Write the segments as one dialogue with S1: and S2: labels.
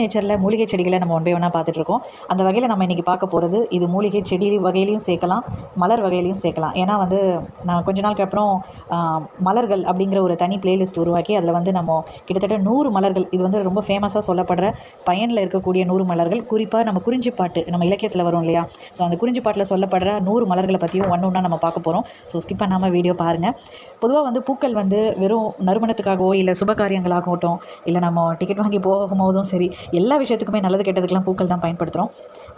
S1: நேச்சரில் மூலிகை செடிகளை நம்ம ஒன் பை ஒன்றா பார்த்துட்ருக்கோம். அந்த வகையில் நம்ம இன்றைக்கி பார்க்க போகிறது இது மூலிகை செடி வகையிலையும் சேர்க்கலாம் மலர் வகையிலையும் சேர்க்கலாம். ஏன்னா வந்து நான் கொஞ்ச நாளுக்கு அப்புறம் மலர்கள் அப்படிங்கிற ஒரு தனி பிளேலிஸ்ட் உருவாக்கி அதில் வந்து நம்ம கிட்டத்தட்ட நூறு மலர்கள் இது வந்து ரொம்ப ஃபேமஸாக சொல்லப்படுற பயனில் இருக்கக்கூடிய நூறு மலர்கள். குறிப்பாக நம்ம குறிஞ்சிப்பாட்டு நம்ம இலக்கியத்தில் வரும் இல்லையா? ஸோ அந்த குறிஞ்சிப்பாட்டில் சொல்லப்படுற நூறு மலர்களை பற்றியும் ஒன்று ஒன்றா நம்ம பார்க்க போகிறோம் ஸோ ஸ்கிப் பண்ணாமல் வீடியோ பாருங்கள் பொதுவாக வந்து பூக்கள் வந்து வெறும் நறுமணத்துக்காகவோ இல்லை சுப காரியங்களாகட்டும் இல்லை நம்ம டிக்கெட் வாங்கி போகும்போதும் சரி எல்லா விஷயத்துக்குமே நல்லது கெட்டதுக்கெல்லாம் பூக்கள் தான் பயன்படுத்துகிறோம்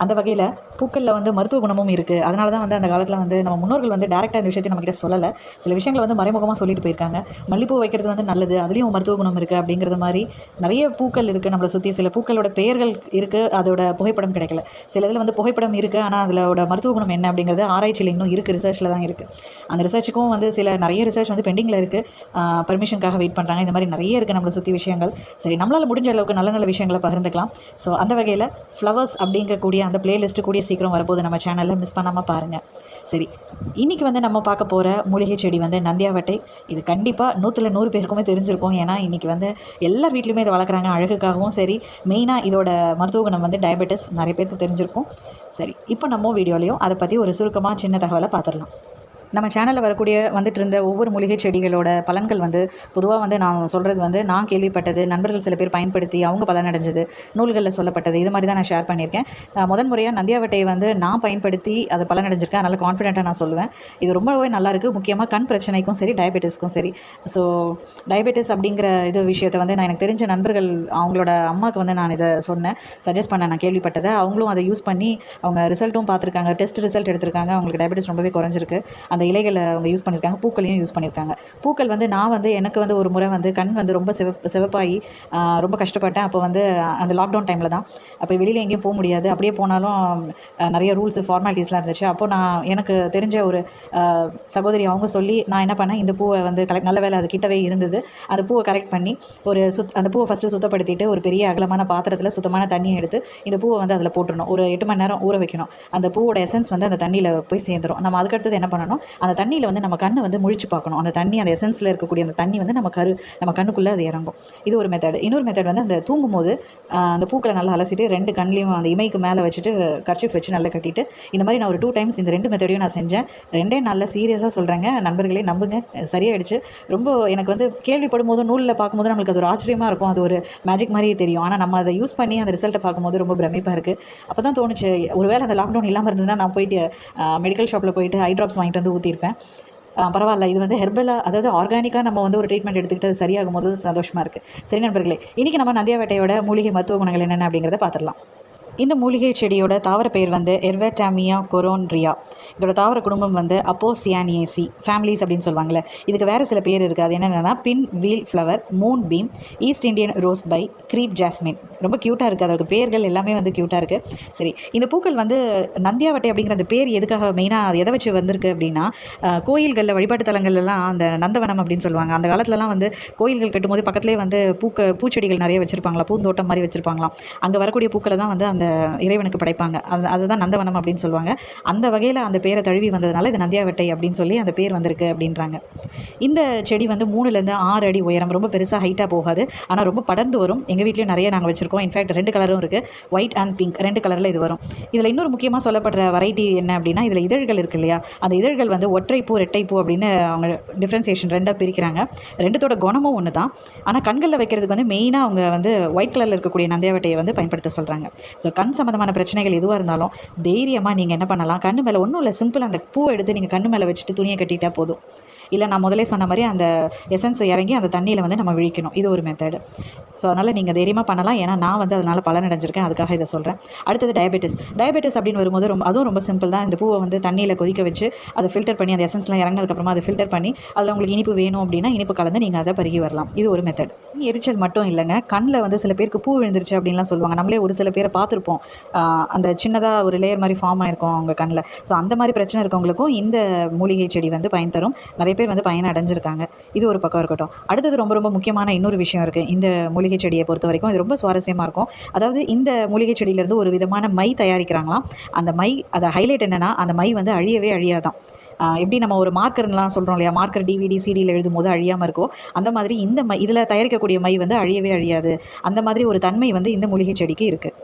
S1: அந்த வகையில் பூக்களில் வந்து மருத்துவ குணமும் இருக்குது அதனால தான் வந்து அந்த காலத்தில் வந்து நம்ம முன்னோர்கள் வந்து டேரெக்டாக இந்த விஷயத்தை நம்மகிட்ட சொல்லலை. சில விஷயங்களை வந்து மறைமுகமாக சொல்லிட்டு போயிருக்காங்க. மல்லிப்பூ வைக்கிறது வந்து நல்லது அதுலேயும் மருத்துவ குணம் இருக்குது அப்படிங்கிறது மாதிரி நிறைய பூக்கள் இருக்குது நம்மளை சுற்றி சில பூக்களோட பெயர்கள் இருக்குது அதோட புகைப்படம் கிடைக்கல. சில இதில் வந்து புகைப்படம் இருக்குது ஆனால் அதோட மருத்துவ குணம் என்ன அப்படிங்கிறது ஆராய்ச்சியில் இன்னும் இருக்குது ரிசர்ச்சில் தான் இருக்குது அந்த ரிசர்ச்சுக்கும் வந்து சில நிறைய ரிசர்ச் வந்து பெண்டிங்கில் இருக்குது பர்மிஷனுக்காக வெயிட் பண்ணுறாங்க இந்த மாதிரி நிறைய இருக்குது நம்மளை சுற்றி விஷயங்கள். சரி நம்மளால் முடிஞ்ச அளவுக்கு நல்ல நல்ல விஷயங்களை பகிர்ந்துக்கலாம் ஸோ அந்த வகையில் ஃப்ளவர்ஸ் அப்படிங்கக்கூடிய அந்த பிளேலிஸ்ட்டு கூடிய சீக்கிரம் வரும்போது நம்ம சேனலில் மிஸ் பண்ணாமல் பாருங்கள் சரி இன்றைக்கி வந்து நம்ம பார்க்க போகிற மூலிகை செடி வந்து நந்தியாவட்டை. இது கண்டிப்பாக நூற்றில் நூறு பேருக்குமே தெரிஞ்சிருக்கும். ஏன்னா இன்றைக்கி வந்து எல்லார் வீட்லையுமே இதை வளர்க்குறாங்க. அழகுக்காகவும் சரி மெயினாக இதோட மருத்துவ குணம் வந்து டயபெட்டிஸ் நிறைய பேருக்கு தெரிஞ்சிருக்கும். சரி இப்போ நம்ம வீடியோலையும் அதை பற்றி ஒரு சுருக்கமாக சின்ன தகவலை பார்த்துடலாம். நம்ம சேனலில் வரக்கூடிய வந்துட்டு இருந்த ஒவ்வொரு மூலிகை செடிகளோட பலன்கள் வந்து பொதுவாக வந்து நான் சொல்கிறது வந்து நான் கேள்விப்பட்டது நண்பர்கள் சில பேர் பயன்படுத்தி அவங்க பலனடைஞ்சது நூல்களில் சொல்லப்பட்டது இது மாதிரி தான் நான் ஷேர் பண்ணியிருக்கேன். முதன்முறையாக முதன் முறையாக நந்தியாவட்டையை வந்து நான் பயன்படுத்தி அதை பலனடைஞ்சிருக்கேன். அதனால் கான்ஃபிடென்ட்டாக நான் சொல்லுவேன். இது ரொம்பவே நல்லாயிருக்கு முக்கியமாக கண் பிரச்சனைக்கும் சரி டயபெட்டிஸ்க்கும் சரி. ஸோ டயபெட்டிஸ் அப்படிங்கிற இது விஷயத்தை வந்து நான் எனக்கு தெரிஞ்ச நண்பர்கள் அவங்களோட அம்மாவுக்கு வந்து நான் இதை சொன்னேன். சஜஸ்ட் பண்ணேன். நான் கேள்விப்பட்டதை. அவங்களும் அதை யூஸ் பண்ணி அவங்க ரிசல்ட்டும் பார்த்துருக்காங்க. டெஸ்ட் ரிசல்ட் எடுத்திருக்காங்க. அவங்களுக்கு டயபெட்டிஸ் ரொம்பவே குறைஞ்சிருக்கு. அந்த இலைகளை அவங்க யூஸ் பண்ணியிருக்காங்க பூக்களையும் யூஸ் பண்ணியிருக்காங்க. பூக்கள் வந்து நான் வந்து எனக்கு வந்து ஒரு முறை வந்து கண் வந்து ரொம்ப சிவப்பு சிவப்பாகி ரொம்ப கஷ்டப்பட்டேன். அப்போ வந்து அந்த லாக்டவுன் டைமில் தான். அப்போ வெளியில் எங்கேயும் போக முடியாது. அப்படியே போனாலும் நிறைய ரூல்ஸ் ஃபார்மாலிட்டிஸ்லாம் இருந்துச்சு. அப்போ நான் எனக்கு தெரிஞ்ச ஒரு சகோதரி அவங்க சொல்லி நான் என்ன பண்ணேன்? இந்த பூவை வந்து கலெக்ட் நல்ல வேலை அது கிட்டவே இருந்தது. அந்த பூவை கலெக்ட் பண்ணி ஒரு சுத் அந்த பூவை ஃபஸ்ட்டு சுத்தப்படுத்திட்டு ஒரு பெரிய அகலமான பாத்திரத்தில் சுத்தமான தண்ணியை எடுத்து இந்த பூவை வந்து அதில் போட்டுடணும். ஒரு எட்டு மணி நேரம் ஊற வைக்கணும். அந்த பூவோட எசன்ஸ் வந்து அந்த தண்ணியில் போய் சேர்ந்துரும். நம்ம அதுக்கடுத்தது என்ன பண்ணணும்? அந்த தண்ணியில் வந்து நம்ம கண்ணை வந்து முழிச்சு பார்க்கணும். அந்த தண்ணி அந்த எசன்ஸில் இருக்கக்கூடிய அந்த தண்ணி வந்து நம்ம கரு நம்ம கண்ணுக்குள்ளே அது இறங்கும். இது ஒரு மெத்தட் இன்னொரு மெத்தட் வந்து அந்த தூங்கும்போது அந்த பூக்களை நல்லா அலசிட்டு ரெண்டு கண்லேயும் அந்த இமைக்கு மேலே வச்சுட்டு கர்ச்சிஃப் வச்சு நல்லா கட்டிட்டு இந்த மாதிரி நான் ஒரு டூ டைம்ஸ் இந்த ரெண்டு மெத்தடையும் நான் செஞ்சேன். ரெண்டே நல்ல சீரியஸாக சொல்கிறேங்க நண்பர்களே நம்புங்க. சரியாயிடுச்சு. ரொம்ப எனக்கு வந்து கேள்விப்படும் போது நூலில் பார்க்கும்போது நம்மளுக்கு அது ஒரு ஆச்சரியமாக இருக்கும். அது ஒரு மேஜிக் மாதிரியே தெரியும். ஆனால் நம்ம அதை யூஸ் பண்ணி அந்த ரிசல்ட்டை பார்க்கும்போது ரொம்ப பிரமிப்பாக இருக்குது அப்போ தான் தோணுச்சு. ஒருவேளை அந்த லாக்டவுன் இல்லாமல் இருந்ததுன்னா நான் போயிட்டு மெடிக்கல் ஷாப்பில் போயிட்டு ஐ ட்ராப்ஸ் வாங்கிட்டு வந்து ஊற்றிருப்பேன் பரவாயில்ல. இது வந்து ஹெர்பலாக அதாவது ஆர்கானிக்காக நம்ம வந்து ஒரு ட்ரீட்மெண்ட் எடுத்துக்கிட்டு அது சரியாகும் போது சந்தோஷமாக இருக்குது சரி நண்பர்களே இன்றைக்கி நம்ம நந்தியாவேட்டையோட மூலிகை மருத்துவ குணங்கள் என்னென்ன அப்படிங்கிறத பார்த்துடலாம். இந்த மூலிகை செடியோட தாவர பெயர் வந்து எர்வேட்டாமியா கொரோன்ரியா இதோட தாவர குடும்பம் வந்து அப்போசியானியேசி ஃபேமிலிஸ் அப்படின்னு சொல்லுவாங்கள்ல இதுக்கு வேறு சில பேர் இருக்குது. அது என்னென்னா pinwheel flower moonbeam east Indian rosebay crepe jasmine ரொம்ப க்யூட்டாக இருக்குது அதோட பேர்கள் எல்லாமே வந்து க்யூட்டாக இருக்குது சரி இந்த பூக்கள் வந்து நந்தியாவட்டை அப்படிங்கிற அந்த பேர் எதுக்காக மெயினாக அது எதை வச்சு வந்திருக்கு அப்படின்னா கோயில்களில் வழிபாட்டு தலங்கள்லாம் அந்த நந்தவனம் அப்படின்னு சொல்லுவாங்க. அந்த காலத்துலலாம் வந்து கோயில்கள் கட்டும்போது பக்கத்துலேயே வந்து பூக்க பூச்செடிகள் நிறைய வச்சுருப்பாங்களா? பூந்தோட்டம் மாதிரி வச்சுருப்பாங்களாம். அங்கே வரக்கூடிய பூக்களை தான் வந்து அந்த இறைவனுக்கு படைப்பாங்க. அது அதுதான் நந்தவனம் அப்படின்னு சொல்லுவாங்க. அந்த வகையில் அந்த பேரை தழுவி வந்ததுனால இது நந்தியாவட்டை அப்படின்னு சொல்லி அந்த பேர் வந்திருக்கு அப்படின்றாங்க. இந்த செடி வந்து மூணுலேருந்து ஆறு அடி உயரம் ரொம்ப பெருசாக ஹைட்டாக போகாது. ஆனால் ரொம்ப படர்ந்து வரும். எங்கள் வீட்லேயும் நிறைய நாங்கள் வச்சுருக்கோம். இன்ஃபேக்ட் ரெண்டு கலரும் இருக்குது ஒயிட் அண்ட் பிங்க் ரெண்டு கலரில் இது வரும். இதில் இன்னொரு முக்கியமாக சொல்லப்படுற வெரைட்டி என்ன அப்படின்னா இதில் இதழ்கள் இருக்கு இல்லையா? அந்த இதழ்கள் வந்து ஒற்றைப்பூ ரெட்டைப்பூ அப்படின்னு அவங்க டிஃப்ரென்சியேஷன் ரெண்டாக பிரிக்கிறாங்க. ரெண்டுத்தோட குணமும் ஒன்று தான் ஆனால் கண்களில் வைக்கிறதுக்கு வந்து மெயினாக அவங்க வந்து ஒயிட் கலரில் இருக்கக்கூடிய நந்தியாவட்டையை வந்து பயன்படுத்த சொல்கிறாங்க ஸோ கண் சம்மந்தமான பிரச்சனைகள் எதுவாக இருந்தாலும் தைரியமாக நீங்கள் என்ன பண்ணலாம்? கண்ணு மேலே ஒன்றும் இல்லை. சிம்பிள் அந்த பூவை எடுத்து நீங்கள் கண்ணு மேலே வச்சுட்டு துணியை கட்டிட்டா போதும். இல்லை நான் முதலே சொன்ன மாதிரி அந்த எசன்ஸ் இறங்கி அந்த தண்ணியில் வந்து நம்ம விழிக்கணும். இது ஒரு மெத்தடு ஸோ அதனால் நீங்கள் தைரியமாக பண்ணலாம். ஏன்னா நான் வந்து அதனால் பலன் அடைஞ்சிருக்கேன் அதுக்காக இதை சொல்கிறேன் அடுத்தது டயபெட்டிஸ் டயபெட்டிஸ் அப்படின்னு வரும்போது ரொம்ப அதுவும் ரொம்ப சிம்பிள் தான். இந்த பூவை வந்து தண்ணியில் கொதிக்க வச்சு அதை ஃபில்டர் பண்ணி அந்த எசன்ஸ்லாம் இறங்கினதுக்கப்புறமா அதை ஃபில்டர் பண்ணி அதில் உங்களுக்கு இனிப்பு வேணும் அப்படின்னா இனிப்பு கலந்து நீங்கள் அதை பருகி வரலாம். இது ஒரு மெத்தட் எரிச்சல் மட்டும் இல்லைங்க. கண்ணில் வந்து சில பேருக்கு பூ விழுந்துருச்சு அப்படின்லாம் சொல்லுவாங்க. நம்மளே ஒரு சில பேரை பார்த்துருப்போம். அந்த சின்னதாக ஒரு லேயர் மாதிரி ஃபார்ம் ஆயிருக்கும் அவங்க கண்ணில். ஸோ அந்த மாதிரி பிரச்சனை இருக்கவங்களுக்கும் இந்த மூலிகை செடி வந்து பயன் தரும். நிறைய பேர் பேர் வந்து பயன் அடைஞ்சிருக்காங்க. இது ஒரு பக்கம் இருக்கட்டும். அடுத்தது ரொம்ப ரொம்ப முக்கியமான இன்னொரு விஷயம் இருக்குது இந்த மூலிகை செடியை பொறுத்த வரைக்கும் இது ரொம்ப சுவாரஸ்யமாக இருக்கும். அதாவது இந்த மூலிகை செடியிலேருந்து ஒரு விதமான மை தயாரிக்கிறாங்களாம் அந்த மை அதை ஹைலைட் என்னென்னா அந்த மை வந்து அழியவே அழியாதான். எப்படி நம்ம ஒரு மார்க்கர்லாம் சொல்கிறோம் இல்லையா? மார்க்கர் டிவிடி சிடியில் எழுதும் போது அழியாமல் இருக்கோ அந்த மாதிரி இந்த மை இதில் தயாரிக்கக்கூடிய மை வந்து அழியவே அழியாது. அந்த மாதிரி ஒரு தன்மை வந்து இந்த மூலிகை செடிக்கு இருக்குது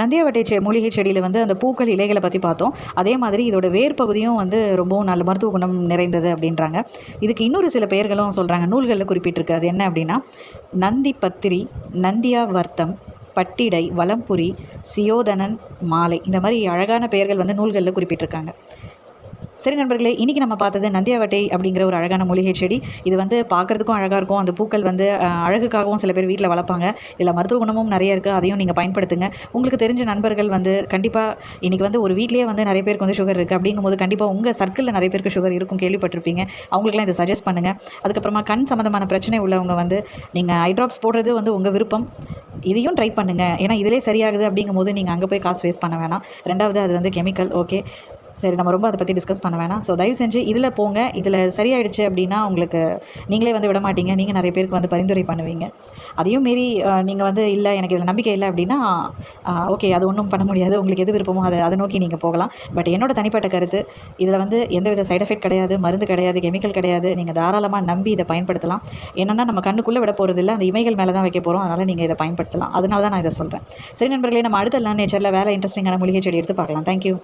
S1: நந்தியாவட்டை செ மூலிகை செடியில் வந்து அந்த பூக்கள் இலைகளை பற்றி பார்த்தோம். அதே மாதிரி இதோட வேர் பகுதியும் வந்து ரொம்பவும் நல்ல மருத்துவ குணம் நிறைந்தது அப்படின்றாங்க. இதுக்கு இன்னொரு சில பெயர்களும் சொல்கிறாங்க நூல்களில் குறிப்பிட்டிருக்கு. அது என்ன அப்படின்னா நந்தி பத்திரி நந்தியா வர்த்தம் பட்டிடை வலம்புரி சியோதனன் மாலை. இந்த மாதிரி அழகான பெயர்கள் வந்து நூல்களில் குறிப்பிட்டிருக்காங்க. சரி நண்பர்களே இன்றைக்கி நம்ம பார்த்தது நந்தியாவட்டை அப்படிங்கிற ஒரு அழகான மூலிகை செடி. இது வந்து பார்க்குறதுக்கும் அழகாக இருக்கும். அந்த பூக்கள் வந்து அழகுக்காகவும் சில பேர் வீட்டில் வளர்ப்பாங்க. இதில் மருத்துவ குணமும் நிறைய இருக்குது அதையும் நீங்கள் பயன்படுத்துங்க. உங்களுக்கு தெரிஞ்ச நண்பர்கள் வந்து கண்டிப்பாக இன்றைக்கி வந்து ஒரு வீட்லேயே வந்து நிறைய பேருக்கு வந்து சுகர் இருக்குது அப்படிங்கும்போது கண்டிப்பாக உங்கள் சர்க்கிளில் நிறைய பேருக்கு சுகர் இருக்கும் கேள்விப்பட்டிருப்பீங்க. அவங்களுக்குலாம் இதை சஜஸ்ட் பண்ணுங்கள் அதுக்கப்புறமா கண் சம்மந்தமான பிரச்சனை உள்ளவங்க வந்து நீங்கள் ஐ ட்ராப்ஸ் போடுறது வந்து உங்கள் விருப்பம். இதையும் ட்ரை பண்ணுங்கள் ஏன்னா இதிலே சரியாகுது அப்படிங்கும்போது நீங்கள் அங்கே போய் காசு வேஸ்ட் பண்ண வேணாம். ரெண்டாவது அது வந்து கெமிக்கல் ஓகே சரி நம்ம ரொம்ப அதை பற்றி டிஸ்கஸ் பண்ண வேணாம். ஸோ தயவு செஞ்சு இதில் போங்க. இதில் சரியாயிடுச்சு அப்படின்னா உங்களுக்கு நீங்களே வந்து விட மாட்டீங்க. நீங்கள் நிறைய பேருக்கு வந்து பரிந்துரை பண்ணுவீங்க. அதையும் மீறி நீங்கள் வந்து இல்லை எனக்கு இதில் நம்பிக்கை இல்லை அப்படின்னா ஓகே அது ஒன்றும் பண்ண முடியாது. உங்களுக்கு எது விருப்பமோ அதை அதை நோக்கி நீங்கள் போகலாம். பட் என்னோட தனிப்பட்ட கருத்து இதில் வந்து எந்தவித சைட் எஃபெக்ட் கிடையாது மருந்து கிடையாது கெமிக்கல் கிடையாது. நீங்கள் தாராளமாக நம்பி இதை பயன்படுத்தலாம். என்னென்னா நம்ம கண்ணுக்குள்ளே விட போகிறது இல்லை. அந்த இமைகள் மேலே தான் வைக்க போகிறோம் அதனால் நீங்கள் இதை பயன்படுத்தலாம். அதனால தான் நான் இதை சொல்கிறேன் சரி நண்பர்களே நம்ம அடுத்த நேச்சரில் வேலை இன்ட்ரெஸ்டிங்கான மூலிகை செடி எடுத்து பார்க்கலாம். தேங்க்யூ